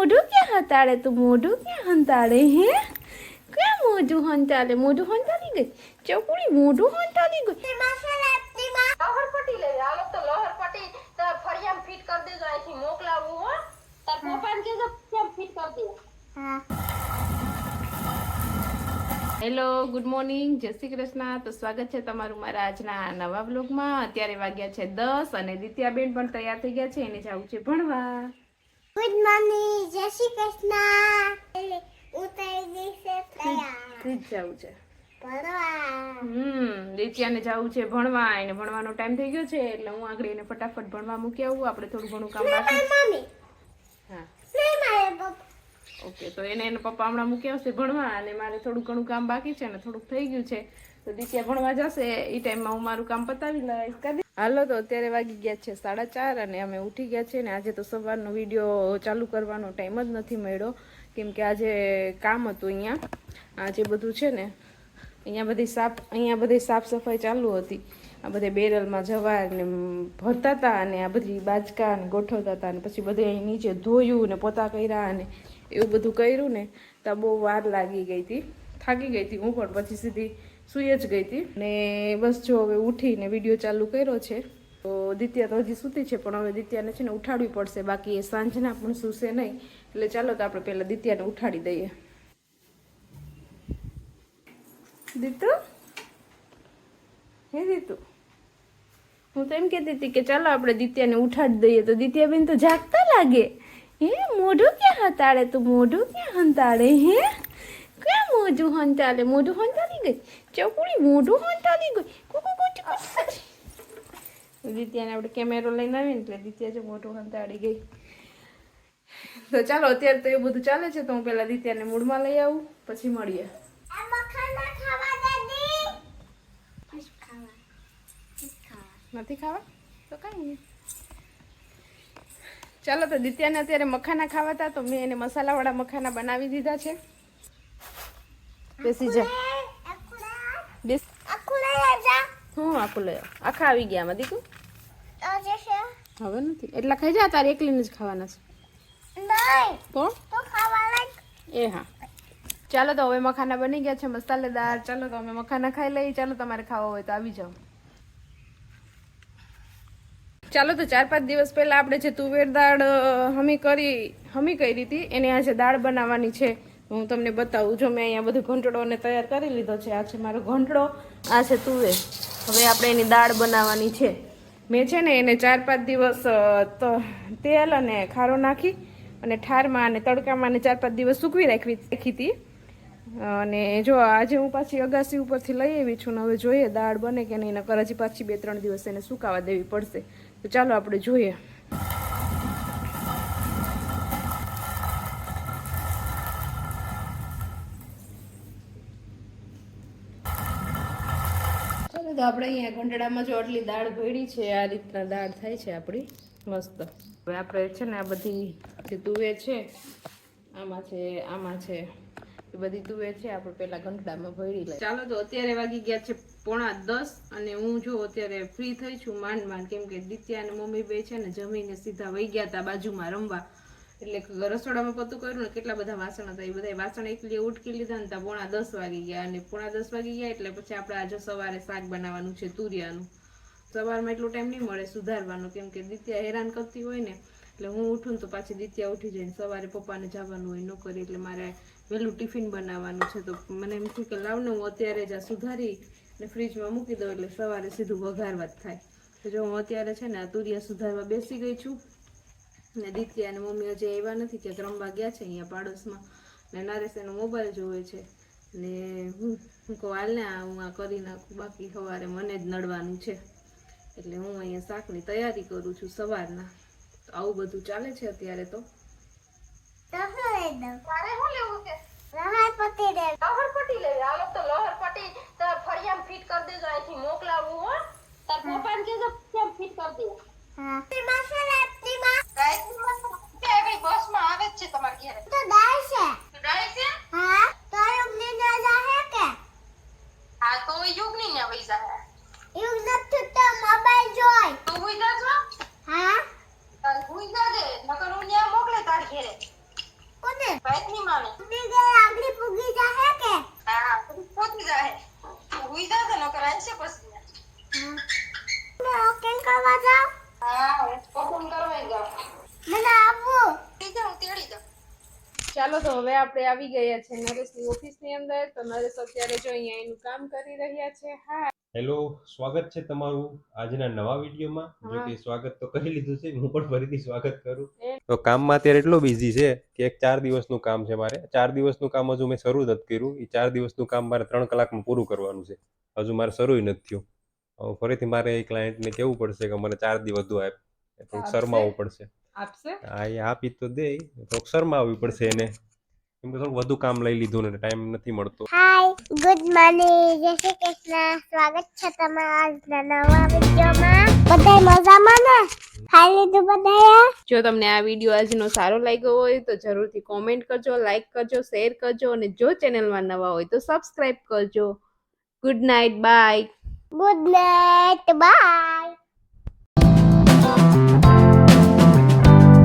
મોઢું ક્યાં હંતાડે તું મોઢું ક્યાં હંતાડે હે ક્યાં મોઢું હંતાડે મોઢું હંતાડી ગઈ ચોકડી મોઢું હંતાડી ગઈ લહરપટ્ટી લે હાલો તો લહરપટ્ટી તો ફરિયામ ફિટ કરી દેજો અહીંથી મોકલાવું હો તાર પપ્પાને કહેજો ફરિયામ ફિટ કરી દે હેલો ગુડ મોર્નિંગ જય શ્રી કૃષ્ણ તો સ્વાગત છે તમારું મારા આજના નવા બ્લોગમાં અત્યારે વાગ્યા છે દસ અને દિત્યાબેન પણ તૈયાર થઈ ગયા છે. એને જવું છે ભણવા. ગુડ મોર્નિંગ જય શ્રી કૃષ્ણ. ઉતરી જવું છે. ભણવા. હમ દિત્યાને જવું છે ભણવા એને ભણવાનો ટાઈમ થઈ ગયો છે એટલે હું આગળ એને ફટાફટ ભણવા મૂકી આવું આપણે થોડું ઘણું કામ બાકી. હા. મારે ઓકે તો એને એના પપ્પા હમણાં મૂકી આવશે ભણવા અને મારે થોડું ઘણું કામ બાકી છે અને થોડુંક થઈ ગયું છે. તો દિત્યા ભણવા જશે એ ટાઈમમાં હું મારું કામ પતાવી લઈશ. કરી હાલો તો અત્યારે વાગી ગયા છે સાડા ચાર અને અમે ઉઠી ગયા છે ને આજે તો સવારનો વીડિયો ચાલુ કરવાનો ટાઈમ જ નથી મળ્યો. કેમ કે આજે કામ હતું અહીંયા. આજે બધું છે ને, અહીંયા બધી સાફ, અહીંયા બધી સાફ સફાઈ ચાલુ હતી. આ બધે બેરલમાં જવાર ને ભરતા હતા અને આ બધી બાજકા ને ગોઠવતા હતા અને પછી બધે અહીં નીચે ધોયું ને પોતા કર્યા અને એવું બધું કર્યું ને, તો બહુ વાર લાગી ગઈ હતી. થાકી ગઈ હતી હું પણ, પછી સીધી સૂઈ જ ગઈ હતી. ને બસ જો હવે ઉઠીને વીડિયો ચાલુ કર્યો છે, તો દિત્યા તો હજી સૂતી છે, પણ હવે દિત્યાને છે ને ઉઠાડવી પડશે. બાકી એ સાંજના પણ સૂશે નહીં. એટલે ચાલો તો આપણે પહેલાં દિત્યાને ઉઠાડી દઈએ. દીતુ? હે દીતુ? હું તો એમ કહેતી હતી કે ચાલો આપણે દિત્યાને ઉઠાડી દઈએ. તો દિત્યાબેન તો જાગતા લાગે. હે, મોઢું ક્યાં હંતાડે તું? મોઢું ક્યાં હંતાડે? હે? મોઢું હંતાડે મોઢું હંતાડી ગઈ ચોકડી મોઢું હંતાડી ગઈ કુકુ કુચુ દિત્યાને આપણે કેમેરો લઈને આવીએ એટલે દિત્યા જો મોઢું હંતાડી ગઈ તો ચાલો અત્યારે તો એ બધું ચાલે છે તો હું પહેલા દિત્યાને મૂળમાં લઈ આવું પછી મળીએ નથી ખાવા તો કાંઈ ચાલો તો દિત્યાને અત્યારે મખાના ખાવા હતા તો મેં એને મસાલાવાળા મખાના બનાવી દીધા છે. બેસી જા. બેસ. હું આખું લઈ આખા આવી ગયા આમાં, દીકુ? હવે નથી. એટલા ખાઈ જા, તારે એકલીને જ ખાવાના છે. એ હા. ચાલો તો હવે મખાના બની ગયા છે, મસાલેદાર. ચાલો તો અમે મખાના ખાઈ લઈએ. ચાલો તમારે ખાવા હોય તો આવી જાઓ. ચાલો તો ચાર પાંચ દિવસ પહેલાં આપણે જે તુવેર દાળ હમી કરી હમી કરી હતી, એને આજે દાળ બનાવવાની છે. હું તમને બતાવું. જો મેં અહીંયા બધું ઘંટડોને તૈયાર કરી લીધો છે. આ છે મારો ઘંટડો, આ છે તુવેર. હવે આપણે એની દાળ બનાવવાની છે. મેં છે ને એને ચાર પાંચ દિવસ તેલ અને ખારો નાખી અને ઠારમાં અને તડકામાં અને ચાર પાંચ દિવસ સૂકવી રાખવી, રાખી હતી. અને જો આજે હું પાછી અગાસી ઉપરથી લઈ આવી છું ને હવે જોઈએ દાળ બને કે નહીં. નકર હજી પાછી બે ત્રણ દિવસ એને સુકાવા દેવી પડશે. તો ચાલો આપણે જોઈએ. તો આપણે અહીંયા ગુંડળામાં જો આટલી દાળ ભેળી છે, આ રીતના દાળ થાય છે આપણી. મસ્ત. હવે આપણે છે ને આ બધી જે તુવેર છે, આમાં છે આમાં છે, એ બધી તુવેર છે આપણે પેલા ઘંટડામાં ભેળી લઈએ. ચાલો તો અત્યારે વાગી ગયા છે પોણા દસ અને હું જો અત્યારે ફ્રી થઈ છું માંડ માંડ. કેમ કે દિત્યા અને મમ્મી બે છે ને જમીને સીધા વહી ગયા હતા બાજુમાં રમવા. એટલે રસોડામાં પતું કર્યું ને કેટલા બધા વાસણ હતા. એ બધા વાસણ એકલી ઉટકી લીધા ને પોણા દસ વાગી ગયા. અને પોણા દસ વાગી ગયા એટલે પછી આપણે આજે સવારે શાક બનાવવાનું છે તુરિયાનું. સવારમાં એટલો ટાઈમ નહીં મળે સુધારવાનો. કેમ કે દિત્યા હેરાન કરતી હોય ને, એટલે હું ઉઠું તો પાછી દિત્યા ઉઠી જાય સવારે પપ્પાને જવાનું હોય નોકરી, એટલે મારે વહેલું ટિફિન બનાવવાનું છે. તો મને એમ થયું કે લાવને હું અત્યારે જ આ સુધારી ને ફ્રીજમાં મૂકી દઉં, એટલે સવારે સીધું વઘારવા જ થાય. તો જો હું અત્યારે છે ને આ તુરિયા સુધારવા બેસી ગઈ છું. ને દિત્યા અને મમ્મી હજી આવ્યા નથી કે રમવા ગયા છે અહીંયા પાડોશમાં. ને નરેશ એનો મોબાઈલ જોવે છે. ને હું હું કહું હાલ ને હું આ કરી નાખું, બાકી સવારે મને જ નડવાનું છે. એટલે હું અહીંયા શાકની તૈયારી કરું છું સવારના. તો આવું બધું ચાલે છે અત્યારે તો? તો હો. તાર દઉં તારે શું લેવું છે લહરપટ્ટી દે લહરપટ્ટી લેવી હાલો તો લહરપટ્ટી તાર ફરિયામ ફિટ કરી દેજો અહીંથી મોકલાવું હો તાર પપ્પાને કહેજો ફરિયામ ફિટ કરી દે હા તે મસાલા તેમાં કઈ બસમાં આવે જ છે તમારે ઘરે તો દાળ છે ડાય છે હા તો યુગની ના હે કે હા તો યુગની ને પૈસા હે. યુગ નથી તો મોબાઈલ જોય. તું હુઈ જા છો હા? તાર હુઈ જા દે. નકર હું ન્યા મોકલે તાર ઘરે. ને ભાઈની માને કે આગલી પૂગી જાહે કે હા બધું પહોંચી જાય હુઈ જા તો નકર આંશે પછી મેં વોકિંગ કરવા જાઉં હા હવે પસંદ કરવા જાવ મને આવવું તેડી જાઉં તેડી જાઉં ચાલો તો હવે આપણે આવી ગયા છે નરેશની ઓફિસની અંદર. તો નરેશ અત્યારે જો અહીંયા એનું કામ કરી રહ્યા છે. હા. હેલો સ્વાગત છે તમારું આજના નવા વિડીયોમાં. જો કે સ્વાગત તો કરી લીધું છે હું પણ ફરીથી સ્વાગત કરું. તો કામમાં અત્યારે એટલો બિઝી છે કે એક ચાર દિવસનું કામ છે મારે. ચાર દિવસનું કામ હજુ મેં શરૂ નથી કર્યું. એ ચાર દિવસનું કામ મારે ત્રણ કલાકમાં પૂરું કરવાનું છે. હજુ મારે શરૂ નથી થયું. ફરીથી મારે એ ક્લાયન્ટને કહેવું પડશે કે મને ચાર દિવસ વધુ આપ થોડુંક શરમાવવું પડશે. આપશે? હા એ આપી તો દે. થોડુંક શરમાવવી પડશે એને. કેમ કે થોડું વધુ કામ લઈ લીધું ને ટાઈમ નથી મળતો. હાય ગુડ મોર્નિંગ જય શ્રી કૃષ્ણ. સ્વાગત છે તમારા આજના નવા વિડિયોમાં. બધા મજામાં ને? ખાઈ લીધું બધાએ? જો તમને આ વીડિયો આજનો સારો લાગ્યો હોય તો જરૂરથી કોમેન્ટ કરજો લાઈક કરજો શેર કરજો અને જો ચેનલમાં નવા હોય તો સબસ્ક્રાઇબ કરજો. Good night bye good night bye